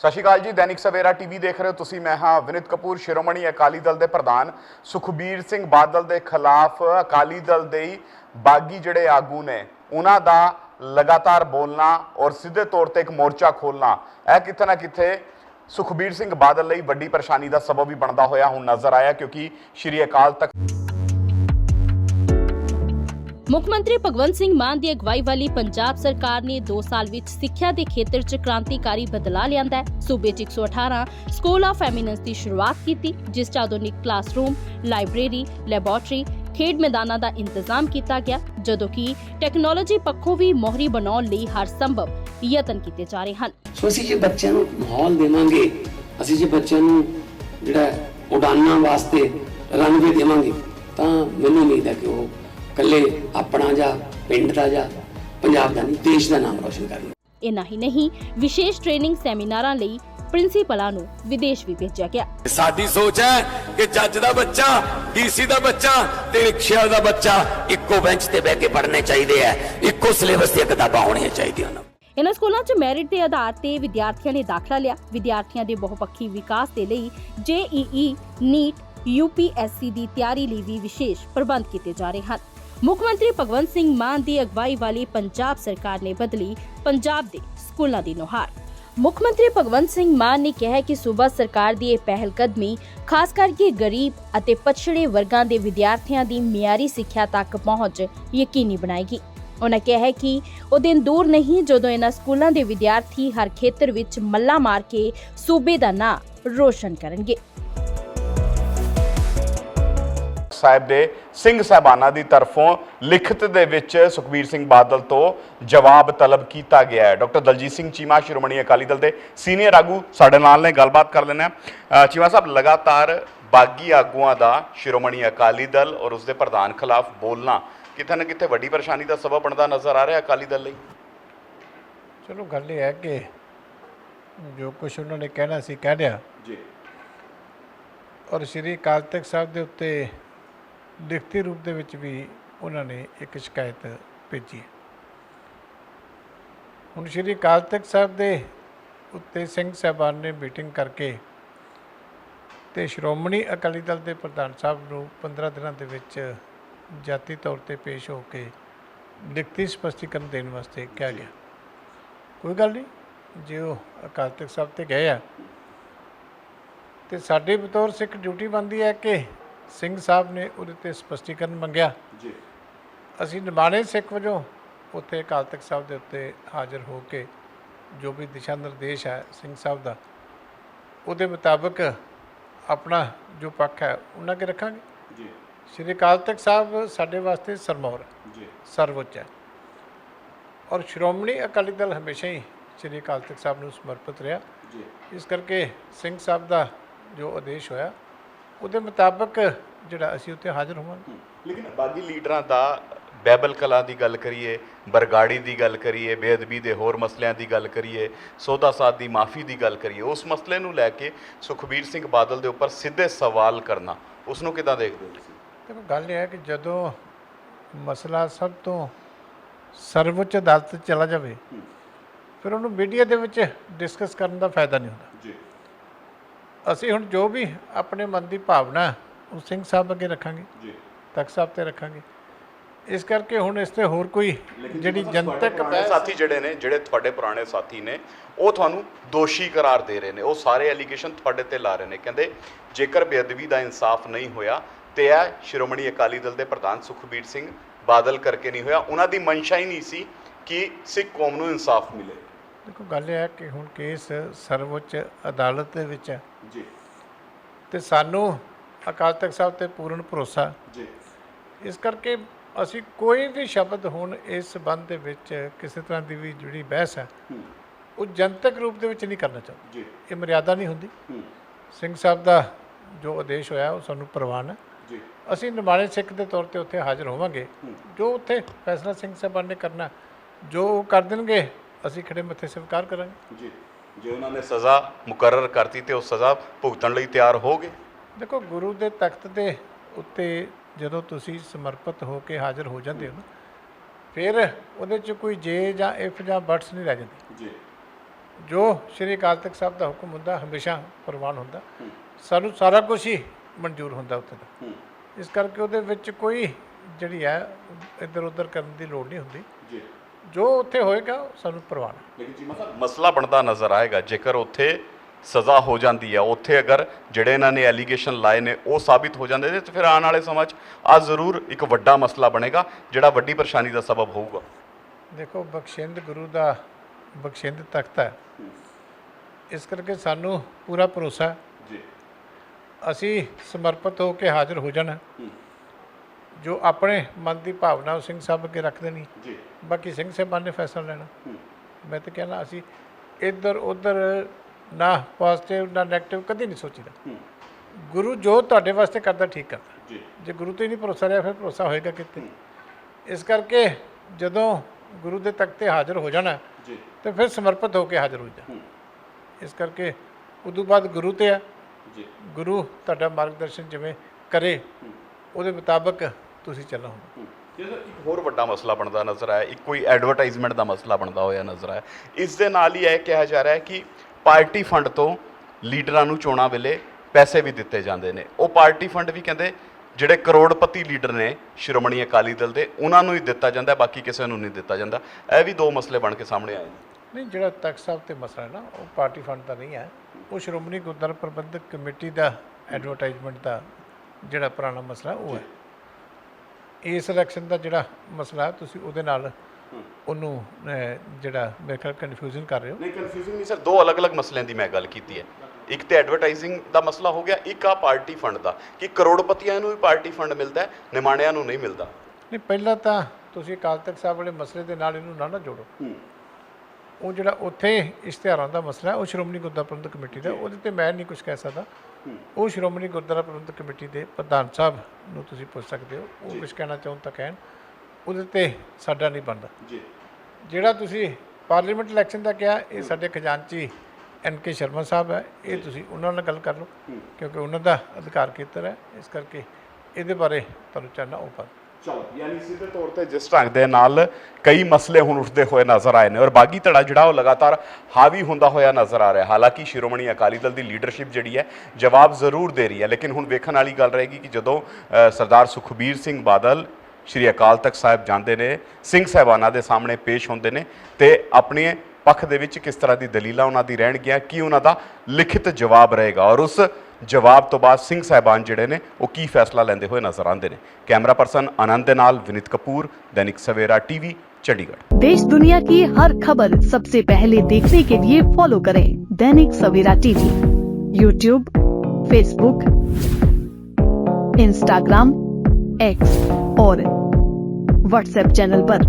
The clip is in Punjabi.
ਸਤਿ ਸ਼੍ਰੀ ਅਕਾਲ ਜੀ, ਦੈਨਿਕ ਸਵੇਰਾ ਟੀਵੀ ਦੇਖ ਰਹੇ ਹੋ ਤੁਸੀਂ। ਮੈਂ ਹਾਂ ਵਿਨਿਤ ਕਪੂਰ, ਸ਼ਿਰੋਮਣੀ ਅਕਾਲੀ ਦਲ ਦੇ ਪ੍ਰਧਾਨ ਸੁਖਬੀਰ ਸਿੰਘ ਬਾਦਲ ਦੇ ਖਿਲਾਫ ਅਕਾਲੀ ਦਲ ਦੇ ਹੀ ਬਾਗੀ ਜਿਹੜੇ ਆਗੂ ਨੇ, ਉਹਨਾਂ ਦਾ ਲਗਾਤਾਰ ਬੋਲਣਾ ਔਰ ਸਿੱਧੇ ਤੌਰ ਤੇ ਇੱਕ ਮੋਰਚਾ ਖੋਲਣਾ ਇਹ ਕਿਤੇ ਨਾ ਕਿਤੇ ਸੁਖਬੀਰ ਸਿੰਘ ਬਾਦਲ ਲਈ ਵੱਡੀ ਪਰੇਸ਼ਾਨੀ ਦਾ ਸਬਬ ਵੀ ਬਣਦਾ ਹੋਇਆ ਹੁਣ ਨਜ਼ਰ ਆਇਆ, ਕਿਉਂਕਿ ਸ਼੍ਰੀ ਅਕਾਲ ਤਖਤ ਮੁੱਖ ਮੰਤਰੀ ਭਗਵੰਤ ਸਿੰਘ ਮਾਨ ਦੀ ਅਗਵਾਈ ਵਾਲੀ ਪੰਜਾਬ ਸਰਕਾਰ ਨੇ 2 ਸਾਲ ਵਿੱਚ ਸਿੱਖਿਆ ਦੇ ਖੇਤਰ 'ਚ ਕ੍ਰਾਂਤੀਕਾਰੀ ਬਦਲਾਅ ਲਿਆਂਦਾ ਹੈ। ਸੂਬੇ 'ਚ 118 ਸਕੂਲ ਆਫ ਐਮੀਨੈਂਸ ਦੀ ਸ਼ੁਰੂਆਤ ਕੀਤੀ, ਜਿਸ 'ਚ ਆਧੁਨਿਕ ਕਲਾਸਰੂਮ ਲਾਇਬ੍ਰੇਰੀ ਲੈਬੋਰੇਟਰੀ ਖੇਡ ਮੈਦਾਨਾਂ ਦਾ ਇੰਤਜ਼ਾਮ ਕੀਤਾ ਗਿਆ, ਜਦੋਂ ਕਿ ਟੈਕਨੋਲੋਜੀ ਪੱਖੋਂ ਵੀ ਮੋਹਰੀ ਬਣਾਉਣ ਲਈ ਹਰ ਸੰਭਵ ਯਤਨ ਕੀਤੇ ਜਾ ਰਹੇ ਹਨ। ਸੋ ਅਸੀਂ ਜੇ ਬੱਚਿਆਂ ਨੂੰ ਮਾਹੌਲ ਦੇਵਾਂਗੇ, ਅਸੀਂ ਜੇ ਬੱਚਿਆਂ ਨੂੰ ਜਿਹੜਾ ਉਡਾਨਾਂ ਵਾਸਤੇ ਰਨਵੇ ਦੇਵਾਂਗੇ, ਤਾਂ ਮੈਨੂੰ ਉਮੀਦ ਹੈ ਕਿ ਉਹ ਇਕੱਲੇ ਆਪਣਾ ਜਾਂ ਪਿੰਡ ਦਾ ਜਾਂ ਪੰਜਾਬ ਦਾ ਨਹੀਂ ਦੇਸ਼ ਦਾ ਨਾਮ ਰੋਸ਼ਨ ਕਰਨਗੇ ਇੰਨਾ ਹੀ ਨਹੀਂ ਵਿਸ਼ੇਸ਼ ਟ੍ਰੇਨਿੰਗ ਸੈਮੀਨਾਰਾਂ ਲਈ ਪ੍ਰਿੰਸੀਪਲਾਂ ਨੂੰ ਵਿਦੇਸ਼ ਵੀ ਭੇਜਿਆ ਗਿਆ। ਸਾਡੀ ਸੋਚ ਹੈ ਕਿ ਜੱਜ ਦਾ ਬੱਚਾ ਡੀਸੀ ਦਾ ਬੱਚਾ ਤੇ ਰਿਕਸ਼ਾ ਦਾ ਬੱਚਾ ਇੱਕੋ ਬੈਂਚ ਤੇ ਬਹਿ ਕੇ ਪੜ੍ਹਨੇ ਚਾਹੀਦੇ ਆ। ਇੱਕੋ ਸਿਲੇਬਸ ਦੀਆਂ ਕਿਤਾਬਾਂ ਹੋਣੀਆਂ ਚਾਹੀਦੀਆਂ ਨੇ। ਇਨ੍ਹਾਂ ਸਕੂਲਾਂ 'ਚ ਮੈਰਿਟ ਦੇ ਆਧਾਰ ਤੇ ਵਿਦਿਆਰਥੀਆਂ ਨੇ ਦਾਖਲਾ ਲਿਆ। ਵਿਦਿਆਰਥੀਆਂ ਦੇ ਬਹੁਪੱਖੀ ਵਿਕਾਸ ਦੇ ਲਈ ਜੇਈਈ ਨੀਟ ਯੂਪੀਐਸਸੀ ਦੀ ਤਿਆਰੀ ਲਈ ਵੀ ਵਿਸ਼ੇਸ਼ ਪ੍ਰਬੰਧ ਕੀਤੇ ਜਾ ਰਹੇ ਹਨ। ਮੁੱਖ ਮੰਤਰੀ ਭਗਵੰਤ ਸਿੰਘ ਮਾਨ ਦੀ ਅਗਵਾਈ ਵਾਲੀ ਪੰਜਾਬ ਸਰਕਾਰ ਨੇ ਬਦਲੀ ਪੰਜਾਬ ਦੇ ਸਕੂਲਾਂ ਦੀ ਨੁਹਾਰ। ਮੁੱਖ ਮੰਤਰੀ ਭਗਵੰਤ ਸਿੰਘ ਮਾਨ ਨੇ ਕਿਹਾ ਕਿ ਸੂਬਾ ਸਰਕਾਰ ਦੀ ਇਹ ਪਹਿਲ ਕਦਮੀ ਖਾਸ ਕਰਕੇ ਗਰੀਬ ਅਤੇ ਪਛੜੇ ਵਰਗਾਂ ਦੇ ਵਿਦਿਆਰਥੀਆਂ ਦੀ ਮਿਆਰੀ ਸਿੱਖਿਆ ਤੱਕ ਪਹੁੰਚ ਯਕੀਨੀ ਬਣਾਏਗੀ। ਉਹਨਾਂ ਕਿਹਾ ਕਿ ਉਹ ਦਿਨ ਦੂਰ ਨਹੀਂ ਜਦੋਂ ਇਹਨਾਂ ਸਕੂਲਾਂ ਦੇ ਵਿਦਿਆਰਥੀ ਹਰ ਖੇਤਰ ਵਿੱਚ ਮੱਲਾ ਮਾਰ ਕੇ ਸੂਬੇ ਦਾ ਨਾਂ ਰੋਸ਼ਨ ਕਰਨਗੇ। ਸਾਹਿਬ ਦੇ ਸਿੰਘ ਸਾਹਿਬਾਨਾਂ ਦੀ ਤਰਫੋਂ ਲਿਖਤ ਦੇ ਵਿੱਚ ਸੁਖਬੀਰ ਸਿੰਘ ਬਾਦਲ ਤੋਂ ਜਵਾਬ ਤਲਬ ਕੀਤਾ ਗਿਆ ਹੈ। ਡਾਕਟਰ ਦਲਜੀਤ ਸਿੰਘ ਚੀਮਾ ਸ਼੍ਰੋਮਣੀ ਅਕਾਲੀ ਦਲ ਦੇ ਸੀਨੀਅਰ ਆਗੂ ਸਾਡੇ ਨਾਲ ਨੇ ਗੱਲਬਾਤ ਕਰ ਲੈਣਾ ਚੀਮਾ ਸਾਹਿਬ ਲਗਾਤਾਰ ਬਾਗੀ ਆਗੂਆਂ ਦਾ ਸ਼੍ਰੋਮਣੀ ਅਕਾਲੀ ਦਲ ਔਰ ਉਸ ਦੇ ਪ੍ਰਧਾਨ ਖਿਲਾਫ ਬੋਲਣਾ ਕਿਤੇ ਨਾ ਕਿਤੇ ਵੱਡੀ ਪਰੇਸ਼ਾਨੀ ਦਾ ਸਬਬ ਬਣਦਾ ਨਜ਼ਰ ਆ ਰਿਹਾ ਅਕਾਲੀ ਦਲ ਲਈ। ਚਲੋ ਗੱਲ ਇਹ ਹੈ ਕਿ ਜੋ ਕੁਝ ਉਹਨਾਂ ਨੇ ਕਹਿਣਾ ਸੀ ਕਹਿ ਲਿਆ ਜੀ। ਔਰ ਸ਼੍ਰੀ ਅਕਾਲ ਤਖਤ ਸਾਹਿਬ ਦੇ ਉੱਤੇ ਲਿਖਤੀ ਰੂਪ ਦੇ ਵਿੱਚ ਵੀ ਉਹਨਾਂ ਨੇ ਇੱਕ ਸ਼ਿਕਾਇਤ ਭੇਜੀ। ਹੁਣ ਸ਼੍ਰੀ ਅਕਾਲ ਤਖਤ ਸਾਹਿਬ ਦੇ ਉੱਤੇ ਸਿੰਘ ਸਾਹਿਬਾਨ ਨੇ ਮੀਟਿੰਗ ਕਰਕੇ ਤੇ ਸ਼੍ਰੋਮਣੀ ਅਕਾਲੀ ਦਲ ਦੇ ਪ੍ਰਧਾਨ ਸਾਹਿਬ ਨੂੰ 15 ਦਿਨਾਂ ਦੇ ਵਿੱਚ ਜਾਤੀ ਤੌਰ ਤੇ ਪੇਸ਼ ਹੋ ਕੇ ਲਿਖਤੀ ਸਪਸ਼ਟੀਕਰਨ ਦੇਣ ਵਾਸਤੇ ਕਿਹਾ ਗਿਆ। ਕੋਈ ਗੱਲ ਨਹੀਂ, ਜੇ ਉਹ ਅਕਾਲ ਤਖਤ ਸਾਹਿਬ ਤੇ ਗਏ ਆ, ਤੇ ਸਾਡੇ ਬਤੌਰ ਸਿੱਖ ਡਿਊਟੀ ਬਣਦੀ ਹੈ ਕਿ ਸਿੰਘ ਸਾਹਿਬ ਨੇ ਉਹਦੇ ਤੇ ਸਪਸ਼ਟੀਕਰਨ ਮੰਗਿਆ। ਜੀ। ਅਸੀਂ ਨਿਮਾਣੇ ਸਿੱਖ ਵਜੋਂ ਉੱਥੇ ਅਕਾਲ ਤਖਤ ਸਾਹਿਬ ਦੇ ਉੱਤੇ ਹਾਜ਼ਰ ਹੋ ਕੇ ਜੋ ਵੀ ਦਿਸ਼ਾ ਨਿਰਦੇਸ਼ ਹੈ ਸਿੰਘ ਸਾਹਿਬ ਦਾ ਉਹਦੇ ਮੁਤਾਬਕ ਆਪਣਾ ਜੋ ਪੱਖ ਹੈ ਉਹਨਾਂ ਕੇ ਰੱਖਾਂਗੇ। ਜੀ। ਸ਼੍ਰੀ ਅਕਾਲ ਤਖਤ ਸਾਹਿਬ ਸਾਡੇ ਵਾਸਤੇ ਸਰਮੌਰ ਜੀ। ਸਰਵਉੱਚ ਹੈ। ਔਰ ਸ਼੍ਰੋਮਣੀ ਅਕਾਲੀ ਦਲ ਹਮੇਸ਼ਾ ਹੀ ਸ਼੍ਰੀ ਅਕਾਲ ਤਖਤ ਸਾਹਿਬ ਨੂੰ ਸਮਰਪਿਤ ਰਿਹਾ। ਜੀ। ਇਸ ਕਰਕੇ ਸਿੰਘ ਸਾਹਿਬ ਦਾ ਜੋ ਆਦੇਸ਼ ਹੋਇਆ ਉਹਦੇ ਮੁਤਾਬਕ ਜਿਹੜਾ ਅਸੀਂ ਉੱਥੇ ਹਾਜ਼ਰ ਹੋਵਾਂਗੇ। ਲੇਕਿਨ ਬਾਗੀ ਲੀਡਰਾਂ ਦਾ ਬੈਬਲ ਕਲਾ ਦੀ ਗੱਲ ਕਰੀਏ ਬਰਗਾੜੀ ਦੀ ਗੱਲ ਕਰੀਏ ਬੇਅਦਬੀ ਦੇ ਹੋਰ ਮਸਲਿਆਂ ਦੀ ਗੱਲ ਕਰੀਏ ਸੌਦਾ ਸਾਧ ਦੀ ਮਾਫੀ ਦੀ ਗੱਲ ਕਰੀਏ ਉਸ ਮਸਲੇ ਨੂੰ ਲੈ ਕੇ ਸੁਖਬੀਰ ਸਿੰਘ ਬਾਦਲ ਦੇ ਉੱਪਰ ਸਿੱਧੇ ਸਵਾਲ ਕਰਨਾ ਉਸ ਨੂੰ ਕਿਦਾਂ ਦੇਖਦੇ ਹੋ ਤੁਸੀਂ? ਦੇਖੋ ਗੱਲ ਇਹ ਹੈ ਕਿ ਜਦੋਂ ਮਸਲਾ ਸਭ ਤੋਂ ਸਰਵਉੱਚ ਅਦਾਲਤ ਚਲਾ ਜਾਵੇ ਫਿਰ ਉਹਨੂੰ ਮੀਡੀਆ ਦੇ ਵਿੱਚ ਡਿਸਕਸ ਕਰਨ ਦਾ ਫਾਇਦਾ ਨਹੀਂ ਹੁੰਦਾ। ਜੀ। ਅਸੀਂ ਹੁਣ ਜੋ ਵੀ ਆਪਣੇ ਮਨ ਦੀ ਭਾਵਨਾ ਉਹ ਸਿੰਘ ਸਾਹਿਬ ਅੱਗੇ ਰੱਖਾਂਗੇ। ਜੀ। ਤਖਤ ਸਾਹਿਬ ਤੇ ਰੱਖਾਂਗੇ। ਇਸ ਕਰਕੇ ਹੁਣ ਇਸ ਤੇ ਹੋਰ ਕੋਈ ਜਿਹੜੀ ਜਨਤਕ ਸਾਥੀ ਜਿਹੜੇ ਨੇ ਜਿਹੜੇ ਤੁਹਾਡੇ ਪੁਰਾਣੇ ਸਾਥੀ ਨੇ ਉਹ ਤੁਹਾਨੂੰ ਦੋਸ਼ੀ ਕਰਾਰ ਦੇ ਰਹੇ ਨੇ। ਉਹ ਸਾਰੇ ਐਲੀਗੇਸ਼ਨ ਤੁਹਾਡੇ ਤੇ ਲਾ ਰਹੇ ਨੇ। ਕਹਿੰਦੇ ਜੇਕਰ ਬੇਅਦਬੀ ਦਾ ਇਨਸਾਫ ਨਹੀਂ ਹੋਇਆ ਤੇ ਇਹ ਸ਼੍ਰੋਮਣੀ ਅਕਾਲੀ ਦਲ ਦੇ ਪ੍ਰਧਾਨ ਸੁਖਬੀਰ ਸਿੰਘ ਬਾਦਲ ਕਰਕੇ ਨਹੀਂ ਹੋਇਆ। ਉਹਨਾਂ ਦੀ ਮਨਸ਼ਾ ਹੀ ਨਹੀਂ ਸੀ ਕਿ ਸਿੱਖ ਕੌਮ ਨੂੰ ਇਨਸਾਫ ਮਿਲੇ। ਦੇਖੋ ਗੱਲ ਇਹ ਹੈ ਕਿ ਹੁਣ ਕੇਸ ਸਰਵਉੱਚ ਅਦਾਲਤ ਦੇ ਵਿੱਚ ਹੈ। ਜੀ। ਤੇ ਸਾਨੂੰ ਅਕਾਲ ਤਖਤ ਸਾਹਿਬ ਤੇ ਪੂਰਨ ਭਰੋਸਾ। ਜੀ। ਇਸ ਕਰਕੇ ਅਸੀਂ ਕੋਈ ਵੀ ਸ਼ਬਦ ਹੁਣ ਇਸ ਸੰਬੰਧ ਦੇ ਵਿੱਚ ਕਿਸੇ ਤਰ੍ਹਾਂ ਦੀ ਵੀ ਜਿਹੜੀ ਬਹਿਸ ਹੈ ਉਹ ਜਨਤਕ ਰੂਪ ਦੇ ਵਿੱਚ ਨਹੀਂ ਕਰਨਾ ਚਾਹੁੰਦੇ। ਜੀ। ਇਹ ਮਰਿਆਦਾ ਨਹੀਂ ਹੁੰਦੀ। ਸਿੰਘ ਸਾਹਿਬ ਦਾ ਜੋ ਆਦੇਸ਼ ਹੋਇਆ ਉਹ ਸਾਨੂੰ ਪ੍ਰਵਾਨ ਹੈ। ਜੀ। ਅਸੀਂ ਨਿਮਾਣੇ ਸਿੱਖ ਦੇ ਤੌਰ ਤੇ ਉੱਥੇ ਹਾਜ਼ਰ ਹੋਵਾਂਗੇ। ਜੋ ਉੱਥੇ ਫੈਸਲਾ ਸਿੰਘ ਸਾਹਿਬਾਨ ਨੇ ਕਰਨਾ ਜੋ ਕਰ ਦੇਣਗੇ ਅਸੀਂ ਖੜੇ ਮੱਥੇ ਸਵੀਕਾਰ ਕਰਾਂਗੇ। ਜੀ ਜੇ ਉਹਨਾਂ ਨੇ ਸਜ਼ਾ ਮੁਕਰਰ ਕਰਤੀ ਤੇ ਉਹ ਸਜ਼ਾ ਭੁਗਤਣ ਲਈ ਤਿਆਰ ਹੋਗੇ? ਦੇਖੋ ਗੁਰੂ ਦੇ ਤਖਤ ਦੇ ਉੱਤੇ ਜਦੋਂ ਤੁਸੀਂ ਸਮਰਪਿਤ ਹੋ ਕੇ ਹਾਜ਼ਰ ਹੋ ਜਾਂਦੇ ਹੋ ਨਾ ਫਿਰ ਉਹਦੇ 'ਚ ਕੋਈ ਜੇ ਜਾਂ ਇਫ ਜਾਂ ਬਟਸ ਨਹੀਂ ਰਹਿ ਜਾਂਦੇ। ਜੀ। ਜੋ ਸ਼੍ਰੀ ਅਕਾਲ ਤਖਤ ਸਾਹਿਬ ਦਾ ਹੁਕਮ ਹੁੰਦਾ ਹਮੇਸ਼ਾ ਪ੍ਰਵਾਨ ਹੁੰਦਾ। ਸਾਨੂੰ ਸਾਰਾ ਕੁਝ ਹੀ ਮਨਜ਼ੂਰ ਹੁੰਦਾ ਉੱਥੇ ਦਾ। ਇਸ ਕਰਕੇ ਉਹਦੇ ਵਿੱਚ ਕੋਈ ਜਿਹੜੀ ਹੈ ਇੱਧਰ ਉੱਧਰ ਕਰਨ ਦੀ ਲੋੜ ਨਹੀਂ ਹੁੰਦੀ। ਜੀ। ਜੋ ਉੱਥੇ ਹੋਏਗਾ ਸਾਨੂੰ ਪ੍ਰਵਾਨ ਹੈ ਲੇਕਿਨ ਜੀ ਮਤਲਬ ਮਸਲਾ ਬਣਦਾ ਨਜ਼ਰ ਆਏਗਾ ਜੇਕਰ ਉੱਥੇ ਸਜ਼ਾ ਹੋ ਜਾਂਦੀ ਹੈ ਉੱਥੇ ਅਗਰ ਜਿਹੜੇ ਇਹਨਾਂ ਨੇ ਐਲੀਗੇਸ਼ਨ ਲਾਏ ਨੇ ਉਹ ਸਾਬਿਤ ਹੋ ਜਾਂਦੇ ਨੇ ਤੇ ਫਿਰ ਆਉਣ ਵਾਲੇ ਸਮਾਂ 'ਚ ਆ ਜ਼ਰੂਰ ਇੱਕ ਵੱਡਾ ਮਸਲਾ ਬਣੇਗਾ ਜਿਹੜਾ ਵੱਡੀ ਪਰੇਸ਼ਾਨੀ ਦਾ ਸਬਬ ਹੋਊਗਾ। ਦੇਖੋ ਬਖਸ਼ਿੰਦ ਗੁਰੂ ਦਾ ਬਖਸ਼ਿੰਦ ਤਖਤ ਹੈ। ਇਸ ਕਰਕੇ ਸਾਨੂੰ ਪੂਰਾ ਭਰੋਸਾ ਜੀ। ਅਸੀਂ ਸਮਰਪਿਤ ਹੋ ਕੇ ਹਾਜ਼ਰ ਹੋ ਜਾਣਾ। ਜੋ ਆਪਣੇ ਮਨ ਦੀ ਭਾਵਨਾ ਉਹ ਸਿੰਘ ਸਾਹਿਬ ਅੱਗੇ ਰੱਖ ਦੇਣੀ। ਜੀ। ਬਾਕੀ ਸਿੰਘ ਸਾਹਿਬਾਨ ਨੇ ਫੈਸਲਾ ਲੈਣਾ। ਮੈਂ ਤਾਂ ਕਹਿੰਦਾ ਅਸੀਂ ਇੱਧਰ ਉੱਧਰ ਨਾ ਪੋਜ਼ਿਟਿਵ ਨਾ ਨੈਗੇਟਿਵ ਕਦੀ ਨਹੀਂ ਸੋਚੀਦਾ। ਗੁਰੂ ਜੋ ਤੁਹਾਡੇ ਵਾਸਤੇ ਕਰਦਾ ਠੀਕ ਕਰਦਾ। ਜੀ। ਜੇ ਗੁਰੂ ਤੇ ਨਹੀਂ ਭਰੋਸਾ ਰਿਹਾ ਫਿਰ ਭਰੋਸਾ ਹੋਏਗਾ ਕਿਤੇ ਇਸ ਕਰਕੇ ਜਦੋਂ ਗੁਰੂ ਦੇ ਤਖਤ ਤੇ ਹਾਜ਼ਰ ਹੋ ਜਾਣਾ ਜੀ। ਤੇ ਫਿਰ ਸਮਰਪਿਤ ਹੋ ਕੇ ਹਾਜ਼ਰ ਹੋ ਜਾ। ਇਸ ਕਰਕੇ ਉਦੋਂ ਬਾਅਦ ਗੁਰੂ ਤੇ ਆ। ਜੀ। ਗੁਰੂ ਤੁਹਾਡਾ ਮਾਰਗਦਰਸ਼ਨ ਜਿਵੇਂ ਕਰੇ ਉਹਦੇ ਮੁਤਾਬਕ ਤੁਸੀਂ ਚੱਲੋ ਇੱਕ ਹੋਰ ਵੱਡਾ ਮਸਲਾ ਬਣਦਾ ਨਜ਼ਰ ਆਇਆ ਇੱਕ ਕੋਈ ਐਡਵਰਟਾਈਜ਼ਮੈਂਟ ਦਾ ਮਸਲਾ ਬਣਦਾ ਹੋਇਆ ਨਜ਼ਰ ਆਇਆ ਇਸ ਦੇ ਨਾਲ ਹੀ ਇਹ ਕਿਹਾ ਜਾ ਰਿਹਾ ਹੈ ਕਿ ਪਾਰਟੀ ਫੰਡ ਤੋਂ ਲੀਡਰਾਂ ਨੂੰ ਚੋਣਾਂ ਵੇਲੇ ਪੈਸੇ ਵੀ ਦਿੱਤੇ ਜਾਂਦੇ ਨੇ। ਉਹ ਪਾਰਟੀ ਫੰਡ ਵੀ ਕਹਿੰਦੇ ਜਿਹੜੇ ਕਰੋੜਪਤੀ ਲੀਡਰ ਨੇ ਸ਼੍ਰੋਮਣੀ ਅਕਾਲੀ ਦਲ ਦੇ ਉਹਨਾਂ ਨੂੰ ਹੀ ਦਿੱਤਾ ਜਾਂਦਾ ਬਾਕੀ ਕਿਸੇ ਨੂੰ ਨਹੀਂ ਦਿੱਤਾ ਜਾਂਦਾ। ਇਹ ਵੀ ਦੋ ਮਸਲੇ ਬਣ ਕੇ ਸਾਹਮਣੇ ਆਏ ਨੇ। ਨਹੀਂ ਜਿਹੜਾ ਤਖਤ ਸਾਹਿਬ ਤੇ ਮਸਲਾ ਹੈ ਨਾ ਉਹ ਪਾਰਟੀ ਫੰਡ ਦਾ ਨਹੀਂ ਹੈ। ਉਹ ਸ਼੍ਰੋਮਣੀ ਗੁਰਦੁਆਰਾ ਪ੍ਰਬੰਧਕ ਕਮੇਟੀ ਦਾ ਐਡਵਰਟਾਈਜ਼ਮੈਂਟ ਦਾ ਜਿਹੜਾ ਪੁਰਾਣਾ ਮਸਲਾ ਉਹ ਹੈ। ਇਸ ਇਲੈਕਸ਼ਨ ਦਾ ਜਿਹੜਾ ਮਸਲਾ ਤੁਸੀਂ ਉਹਦੇ ਨਾਲ ਉਹਨੂੰ ਜਿਹੜਾ ਮੇਰੇ ਖਿਆਲ ਕਨਫਿਊਜ਼ਨ ਕਰ ਰਹੇ ਹੋ। ਨਹੀਂ ਕਨਫਿਊਜ਼ਿੰਗ ਨਹੀਂ ਸਰ ਦੋ ਅਲੱਗ-ਅਲੱਗ ਮਸਲਿਆਂ ਦੀ ਮੈਂ ਗੱਲ ਕੀਤੀ ਹੈ। ਇੱਕ ਤੇ ਐਡਵਰਟਾਈਜ਼ਿੰਗ ਦਾ ਮਸਲਾ ਹੋ ਗਿਆ ਇੱਕ ਆ ਪਾਰਟੀ ਫੰਡ ਦਾ ਕਿ ਕਰੋੜਪਤੀਆਂ ਨੂੰ ਵੀ ਪਾਰਟੀ ਫੰਡ ਮਿਲਦਾ ਹੈ ਨਿਮਾਣਿਆਂ ਨੂੰ ਨਹੀਂ ਮਿਲਦਾ। ਨਹੀਂ ਪਹਿਲਾਂ ਤਾਂ ਤੁਸੀਂ ਅਕਾਲ ਤਖਤ ਸਾਹਿਬ ਵਾਲੇ ਮਸਲੇ ਦੇ ਨਾਲ ਇਹਨੂੰ ਨਾ ਨਾ ਜੋੜੋ। ਉਹ ਜਿਹੜਾ ਉੱਥੇ ਇਸ਼ਤਿਹਾਰਾਂ ਦਾ ਮਸਲਾ ਉਹ ਸ਼੍ਰੋਮਣੀ ਗੁਰਦੁਆਰਾ ਪ੍ਰਬੰਧਕ ਕਮੇਟੀ ਦਾ ਉਹਦੇ ਤੇ ਮੈਂ ਨਹੀਂ ਕੁਝ ਕਹਿ ਸਕਦਾ। ਉਹ ਸ਼੍ਰੋਮਣੀ ਗੁਰਦੁਆਰਾ ਪ੍ਰਬੰਧਕ ਕਮੇਟੀ ਦੇ ਪ੍ਰਧਾਨ ਸਾਹਿਬ ਨੂੰ ਤੁਸੀਂ ਪੁੱਛ ਸਕਦੇ ਹੋ। ਉਹ ਕੁਝ ਕਹਿਣਾ ਚਾਹੁੰ ਤਾਂ ਕਹਿਣ। ਉਹਦੇ ਤੇ ਸਾਡਾ ਨਹੀਂ ਬਣਦਾ। ਜੀ। ਜਿਹੜਾ ਤੁਸੀਂ ਪਾਰਲੀਮੈਂਟ ਇਲੈਕਸ਼ਨ ਦਾ ਕਿਹਾ ਇਹ ਸਾਡੇ ਖਜ਼ਾਨਚੀ ਐਨ ਕੇ ਸ਼ਰਮਾ ਸਾਹਿਬ ਹੈ। ਇਹ ਤੁਸੀਂ ਉਹਨਾਂ ਨਾਲ ਗੱਲ ਕਰ ਲਓ। ਕਿਉਂਕਿ ਉਹਨਾਂ ਦਾ ਅਧਿਕਾਰ ਖੇਤਰ ਹੈ। ਇਸ ਕਰਕੇ ਇਹਦੇ ਬਾਰੇ ਤੁਹਾਨੂੰ ਚਾਹਨਾ ਉਹ ਪਰ ਚਲੋ, ਯਾਨੀ ਸਿੱਧੇ ਤੌਰ ਤੇ ਜਿਸ ਢੰਗ ਦੇ ਨਾਲ ਕਈ ਮਸਲੇ ਹੁਣ ਉੱਠਦੇ ਹੋਏ ਨਜ਼ਰ ਆਏ ਨੇ ਔਰ ਬਾਗੀ ਧੜਾ ਜਿਹੜਾ ਉਹ ਲਗਾਤਾਰ ਹਾਵੀ ਹੁੰਦਾ ਹੋਇਆ ਨਜ਼ਰ ਆ ਰਿਹਾ। ਹਾਲਾਂਕਿ ਸ਼੍ਰੋਮਣੀ ਅਕਾਲੀ ਦਲ ਦੀ ਲੀਡਰਸ਼ਿਪ ਜਿਹੜੀ ਹੈ, ਜਵਾਬ ਜ਼ਰੂਰ ਦੇ ਰਹੀ ਹੈ। ਲੇਕਿਨ ਹੁਣ ਵੇਖਣ ਵਾਲੀ ਗੱਲ ਰਹੇਗੀ ਕਿ ਜਦੋਂ ਸਰਦਾਰ ਸੁਖਬੀਰ ਸਿੰਘ ਬਾਦਲ ਸ਼੍ਰੀ ਅਕਾਲ ਤਖਤ ਸਾਹਿਬ ਜਾਂਦੇ ਨੇ, ਸਿੰਘ ਸਾਹਿਬਾਨਾਂ ਦੇ ਸਾਹਮਣੇ ਪੇਸ਼ ਹੁੰਦੇ ਨੇ ਤੇ ਆਪਣੇ ਪੱਖ ਦੇ ਵਿੱਚ ਕਿਸ ਤਰ੍ਹਾਂ ਦੀ ਦਲੀਲਾਂ ਉਹਨਾਂ ਦੀ ਰਹਿਣਗੀਆਂ, ਕੀ ਉਹਨਾਂ ਦਾ ਲਿਖਿਤ ਜਵਾਬ ਰਹੇਗਾ। ਔਰ ਉਸ ਜਵਾਬ ਤੋਂ ਬਾਅਦ ਸਿੰਘ ਸਾਹਿਬਾਨ ਜਿਹੜੇ ਨੇ ਉਹ ਕੀ ਫੈਸਲਾ ਲੈਂਦੇ ਹੋਏ ਨਜ਼ਰ ਆਉਂਦੇ ਨੇ ਕੈਮਰਾ ਪਰਸਨ ਆਨੰਦ ਦੇ ਨਾਲ ਵਿਨੀਤ ਕਪੂਰ ਦੈਨਿਕ ਸਵੇਰਾ ਟੀਵੀ ਚੰਡੀਗੜ੍ਹ देश दुनिया की हर खबर सबसे पहले देखने के लिए फॉलो करें Dainik Savera TV YouTube Facebook Instagram X और व्हाट्सएप चैनल पर।